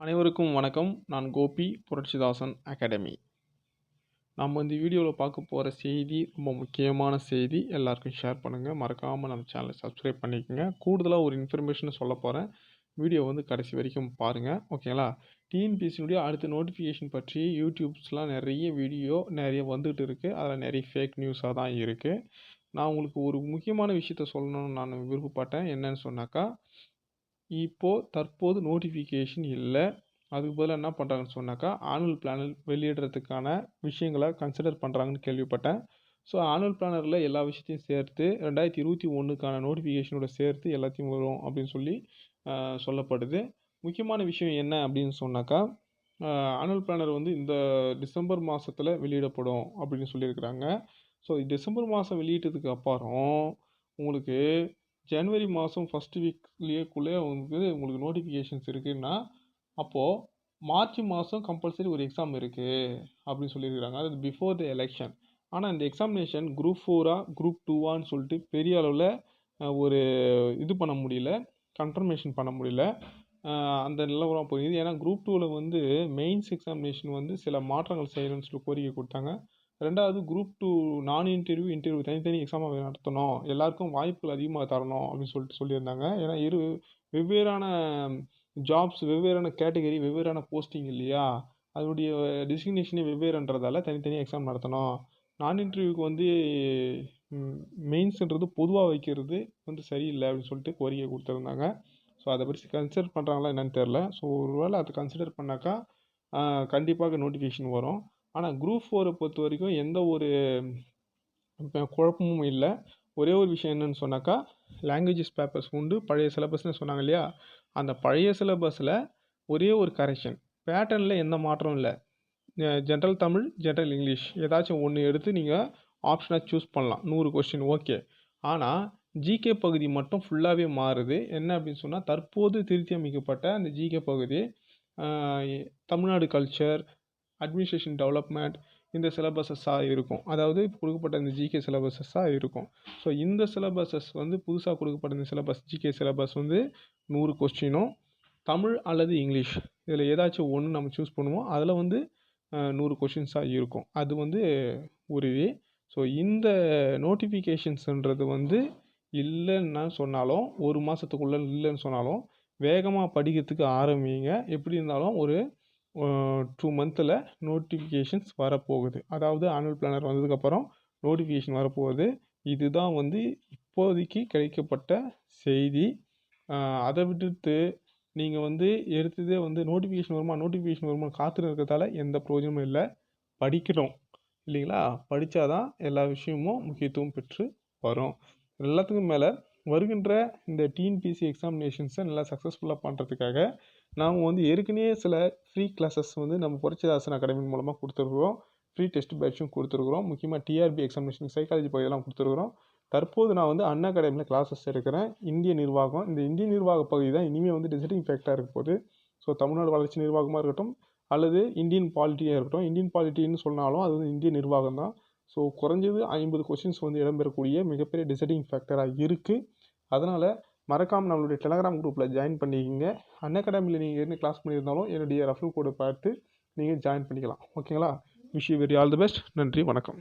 அனைவருக்கும் வணக்கம். நான் கோபி புரட்சிதாசன் அகாடமி. நம்ம இந்த வீடியோவில் பார்க்க போகிற செய்தி ரொம்ப முக்கியமான செய்தி எல்லாருக்கும் ஷேர் பண்ணுங்கள் மறக்காமல் நம்ம சேனலை சப்ஸ்கிரைப் பண்ணிக்கோங்க. கூடுதலாக ஒரு இன்ஃபர்மேஷனை சொல்ல போகிறேன் வீடியோ வந்து கடைசி வரைக்கும் பாருங்கள் ஓகேங்களா டிஎன்பிஎஸ்சினுடைய அடுத்த நோட்டிஃபிகேஷன் பற்றி யூடியூப்ஸ்லாம் நிறைய வீடியோ நிறைய வந்துகிட்டு இருக்குது அதில் நிறைய ஃபேக் நியூஸாக தான் இருக்குது நான் உங்களுக்கு ஒரு முக்கியமான விஷயத்த சொல்லணும்னு நான் விருப்பப்பட்டேன். என்னன்னு சொன்னாக்கா இப்போது தற்போது நோட்டிஃபிகேஷன் இல்லை. அதுக்கு பதிலாக என்ன பண்ணுறாங்கன்னு சொன்னாக்கா ஆனுவல் பிளானர் வெளியிடுறதுக்கான விஷயங்களை கன்சிடர் பண்ணுறாங்கன்னு கேள்விப்பட்டேன். ஸோ ஆனுவல் பிளானரில் எல்லா விஷயத்தையும் சேர்த்து ரெண்டாயிரத்தி இருபத்தி ஒன்றுக்கான நோட்டிஃபிகேஷனோட சேர்த்து எல்லாத்தையும் வரும் அப்படின்னு சொல்லி சொல்லப்படுது. முக்கியமான விஷயம் என்ன அப்படின்னு சொன்னாக்கா ஆனுவல் பிளானர் வந்து இந்த டிசம்பர் மாதத்தில் வெளியிடப்படும் அப்படின்னு சொல்லியிருக்கிறாங்க. ஸோ டிசம்பர் மாதம் வெளியிட்டதுக்கு அப்புறம் உங்களுக்கு ஜனவரி மாதம் ஃபஸ்ட்டு வீக்லேயேக்குள்ளே வந்து உங்களுக்கு நோட்டிஃபிகேஷன்ஸ் இருக்குன்னா அப்போது மார்ச் மாதம் கம்பல்சரி ஒரு எக்ஸாம் இருக்குது அப்படின்னு சொல்லியிருக்கிறாங்க. அது பிஃபோர் த எலெக்ஷன் ஆனால் இந்த எக்ஸாமினேஷன் குரூப் ஃபோரா குரூப் டூவான்னு சொல்லிட்டு பெரிய அளவில் ஒரு இது பண்ண முடியல கன்ஃபர்மேஷன் பண்ண முடியல. அந்த நிலவரம் போகுது ஏன்னா குரூப் டூவில் வந்து மெயின்ஸ் எக்ஸாமினேஷன் வந்து சில மாற்றங்கள் செய்யணும்னு சொல்லி கோரிக்கை கொடுத்தாங்க. ரெண்டாவது குரூப் டூ நான் இன்டர்வியூ இன்டர்வியூ தனித்தனி எக்ஸாமாக நடத்தணும். எல்லாருக்கும் வாய்ப்புகள் அதிகமாக தரணும் அப்படின்னு சொல்லிட்டு சொல்லியிருந்தாங்க. ஏன்னா இரு வெவ்வேறான ஜாப்ஸ் வெவ்வேறான கேட்டகரி வெவ்வேறான போஸ்டிங் இல்லையா? அதனுடைய டிசிக்னேஷனே வெவ்வேறுன்றதால தனித்தனி எக்ஸாம் நடத்தணும். நான் இன்டர்வியூக்கு வந்து மெயின்ஸுன்றது பொதுவாக வைக்கிறது வந்து சரியில்லை அப்படின்னு சொல்லிட்டு கோரிக்கை கொடுத்துருந்தாங்க. ஸோ அதை பற்றி கன்சிடர் பண்ணுறாங்களா என்னன்னு தெரில ஸோ ஒருவேளை அதை கன்சிடர் பண்ணாக்கா கண்டிப்பாக நோட்டிஃபிகேஷன் வரும். ஆனால் குரூப் ஃபோரை பொறுத்த வரைக்கும் எந்த ஒரு குழப்பமும் இல்லை. ஒரே ஒரு விஷயம் என்னன்னு சொன்னாக்கா லாங்குவேஜஸ் பேப்பர்ஸ் உண்டு பழைய சிலபஸ்னு சொன்னாங்க இல்லையா? அந்த பழைய சிலபஸில் ஒரே ஒரு கரெக்ஷன் பேட்டர்னில் எந்த மாற்றமும் இல்லை. ஜென்ரல் தமிழ் ஜென்ரல் இங்கிலீஷ் ஏதாச்சும் ஒன்று எடுத்து நீங்கள் ஆப்ஷனாக சூஸ் பண்ணலாம். நூறு கொஸ்டின் ஓகே ஆனால் ஜிகே பகுதி மட்டும் ஃபுல்லாகவே மாறுது. என்ன அப்படின்னு சொன்னால் தற்போது திருத்தி அமைக்கப்பட்ட அந்த ஜிகே பகுதி தமிழ்நாடு கல்ச்சர் அட்மினிஸ்ட்ரேஷன் டெவலப்மெண்ட் இந்த சிலபஸஸாக இருக்கும். அதாவது இப்போ கொடுக்கப்பட்ட இந்த ஜிகே சிலபஸஸாக இருக்கும். ஸோ இந்த சிலபஸஸ் வந்து புதுசாக கொடுக்கப்பட்ட இந்த சிலபஸ் ஜிகே சிலபஸ் வந்து நூறு கொஸ்டினும் தமிழ் அல்லது இங்கிலீஷ். இதில் ஏதாச்சும் ஒன்று நம்ம சூஸ் பண்ணுவோம். அதில் வந்து நூறு கொஷின்ஸாக இருக்கும். அது வந்து உறுதி ஸோ இந்த நோட்டிஃபிகேஷன்ஸுன்றது வந்து இல்லைன்னா சொன்னாலும் ஒரு மாதத்துக்குள்ளே இல்லைன்னு சொன்னாலும் வேகமாக படிக்கிறதுக்கு ஆரம்பிங்க. எப்படி இருந்தாலும் ஒரு டூ மந்தில் நோட்டிஃபிகேஷன்ஸ் வரப்போகுது. அதாவது ஆனுவல் பிளானர் வந்ததுக்கப்புறம் நோட்டிஃபிகேஷன் வரப்போகுது. இதுதான் வந்து இப்போதைக்கு கிடைக்கப்பட்ட செய்தி. அதை விட்டுட்டு நீங்கள் வந்து எடுத்ததே வந்து நோட்டிஃபிகேஷன் வருமா? நோட்டிஃபிகேஷன் வருமா காத்துட்டு இருக்கிறதால எந்த பிரயோஜனமும் இல்லை. படிக்கணும். இல்லைங்களா? படித்தாதான் எல்லா விஷயமும் முக்கியத்துவம் பெற்று வரும். எல்லாத்துக்கும் மேலே வருகின்ற இந்த டிஎன்பிசி எக்ஸாமினேஷன்ஸை நல்லா சக்ஸஸ்ஃபுல்லாக பண்ணுறதுக்காக நாம் வந்து ஏற்கனவே சில ஃப்ரீ கிளாஸஸ் வந்து நம்ம புரட்சிதாசன் அகாடமி மூலமாக கொடுத்துருக்குறோம். ஃப்ரீ டெஸ்ட் பேட்சும் கொடுத்துருக்குறோம். முக்கியமாக டிஆர்பி எக்ஸாமினேஷன் சைக்காலஜி பகுதியெல்லாம் கொடுத்துருக்குறோம். தற்போது நான் வந்து அண்ணா அகாடமியில் கிளாஸஸ் எடுக்கிறேன். இந்திய நிர்வாகம். இந்த இந்திய நிர்வாக பகுதி தான் இனிமேல் வந்து டிசைடிங் ஃபேக்டாக இருக்க போது ஸோ தமிழ்நாடு வளர்ச்சி நிர்வாகமாக இருக்கட்டும் அல்லது இந்தியன் பாலிட்டியாக இருக்கட்டும் இந்தியன் பாலிட்டின்னு சொன்னாலும் அது வந்து இந்திய நிர்வாகம் தான். ஸோ குறைஞ்சது ஐம்பது கொஷின்ஸ் வந்து இடம்பெறக்கூடிய மிகப்பெரிய டிசைடிங் ஃபேக்டராக இருக்குது அதனால் மறக்காமல் நம்மளுடைய டெலகிராம் குரூப்பில் ஜாயின் பண்ணிக்கிங்க. அன் அகாடமியில் நீங்கள் என்ன கிளாஸ் பண்ணியிருந்தாலும் என்னுடைய ரெஃபரல் கோடை பார்த்து நீங்கள் ஜாயின் பண்ணிக்கலாம். ஓகேங்களா wish you very all the best நன்றி வணக்கம்.